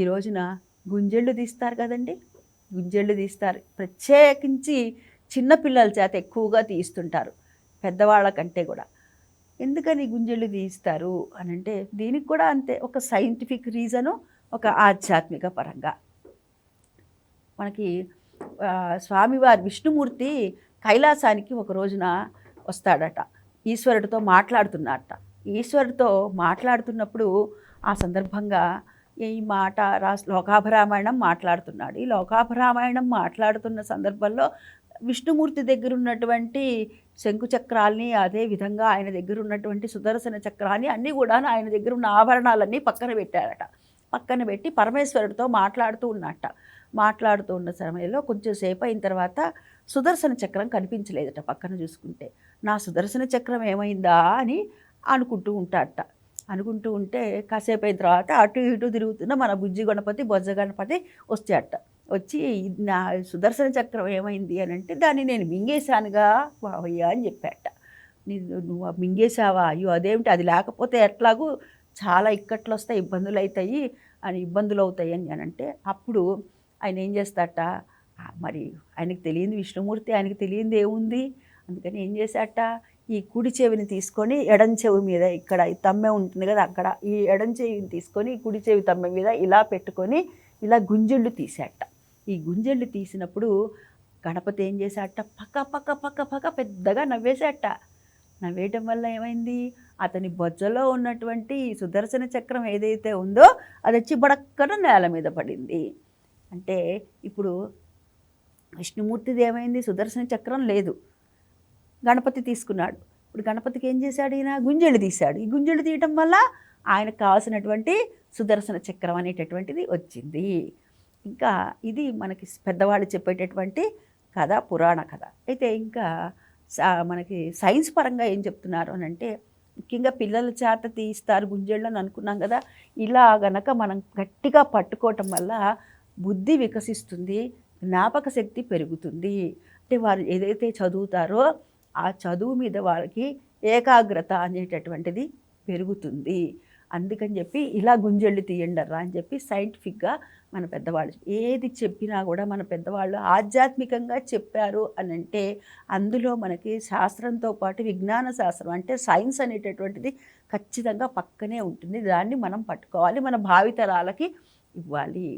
ఈ రోజున గుంజెళ్ళు తీస్తారు కదండి? గుంజెళ్ళు తీస్తారు. ప్రత్యేకించి చిన్నపిల్లల చేత ఎక్కువగా తీస్తుంటారు పెద్దవాళ్ళ కంటే కూడా. ఎందుకని గుంజెళ్ళు తీస్తారు అని అంటే దీనికి కూడా అంతే ఒక సైంటిఫిక్ రీజను ఒక ఆధ్యాత్మిక పరంగా. మనకి స్వామివారి విష్ణుమూర్తి కైలాసానికి ఒక రోజున వస్తాడట. ఈశ్వరుడితో మాట్లాడుతున్నాడట ఈశ్వరుడితో మాట్లాడుతున్నప్పుడు ఆ సందర్భంగా ఈ మాట రా లోకాభరామాయణం మాట్లాడుతున్నాడు. ఈ లోకాభరామాయణం మాట్లాడుతున్న సందర్భంలో విష్ణుమూర్తి దగ్గర ఉన్నటువంటి శంకు చక్రాల్ని అదే విధంగా ఆయన దగ్గర ఉన్నటువంటి సుదర్శన చక్రాన్ని అన్నీ కూడా ఆయన దగ్గర ఉన్న ఆభరణాలన్నీ పక్కన పెట్టారట. పక్కన పెట్టి పరమేశ్వరుడితో మాట్లాడుతూ ఉన్నట్ట. మాట్లాడుతూ ఉన్న సమయంలో కొంచెం సేపు అయిన తర్వాత సుదర్శన చక్రం కనిపించలేదట పక్కన చూసుకుంటే. నా సుదర్శన చక్రం ఏమైందా అని అనుకుంటూ ఉంటాడట. అనుకుంటూ ఉంటే కాసేపు అయిన తర్వాత అటు ఇటు తిరుగుతున్న మన బుజ్జి గణపతి బొజ్జ గణపతి వస్తాయట. వచ్చి నా సుదర్శన చక్రం ఏమైంది అని అంటే దాన్ని నేను మింగేశానుగా బావయ్య అని చెప్పాట. నువ్వు మింగేశావా? అయ్యో అదేమిటి? అది లేకపోతే ఎట్లాగూ చాలా ఇక్కట్లు వస్తాయి ఇబ్బందులు అవుతాయి అని ఇబ్బందులు అవుతాయి అని అని అంటే అప్పుడు ఆయన ఏం చేస్తాట? మరి ఆయనకి తెలియంది విష్ణుమూర్తి ఆయనకి తెలియంది ఏముంది? అందుకని ఏం చేశాట? ఈ కుడి చెవిని తీసుకొని ఎడం చెవి మీద ఇక్కడ ఈ తమ్మె ఉంటుంది కదా అక్కడ ఈ ఎడం చెవిని తీసుకొని ఈ కుడి చెవి తమ్మె మీద ఇలా పెట్టుకొని ఇలా గుంజళ్ళు తీసాట ఈ గుంజళ్ళు తీసినప్పుడు గణపతి ఏం చేశాట పక్క పక్క పక్క పక్క పెద్దగా నవ్వేశాట నవ్వేయటం వల్ల ఏమైంది? అతని బొజ్జలో ఉన్నటువంటి ఈ సుదర్శన చక్రం ఏదైతే ఉందో అది వచ్చి బడక్కన నేల మీద పడింది. అంటే ఇప్పుడు విష్ణుమూర్తిది ఏమైంది? సుదర్శన చక్రం లేదు. గణపతి తీసుకున్నాడు. ఇప్పుడు గణపతికి ఏం చేశాడు ఈయన? గుంజెళ్ళు తీశాడు. ఈ గుంజెళ్ళు తీయటం వల్ల ఆయనకు కావాల్సినటువంటి సుదర్శన చక్రం అనేటటువంటిది వచ్చింది. ఇంకా ఇది మనకి పెద్దవాళ్ళు చెప్పేటటువంటి కథ పురాణ కథ. అయితే ఇంకా మనకి సైన్స్ పరంగా ఏం చెప్తున్నారు అని అంటే ముఖ్యంగా పిల్లల చేత తీస్తారు గుంజెళ్ళు అని అనుకున్నాం కదా. ఇలా గనక మనం గట్టిగా పట్టుకోవటం వల్ల బుద్ధి వికసిస్తుంది జ్ఞాపక శక్తి పెరుగుతుంది. అంటే వారు ఏదైతే చదువుతారో ఆ చదువు మీద వాళ్ళకి ఏకాగ్రత అనేటటువంటిది పెరుగుతుంది. అందుకని చెప్పి ఇలా గుంజళ్ళు తీయండర్రా అని చెప్పి సైంటిఫిక్గా మన పెద్దవాళ్ళు ఏది చెప్పినా కూడా మన పెద్దవాళ్ళు ఆధ్యాత్మికంగా చెప్పారు అని అంటే అందులో మనకి శాస్త్రంతో పాటు విజ్ఞాన శాస్త్రం అంటే సైన్స్ అనేటటువంటిది ఖచ్చితంగా పక్కనే ఉంటుంది. దాన్ని మనం పట్టుకోవాలి. మన భావితరాలకి ఇవ్వాలి.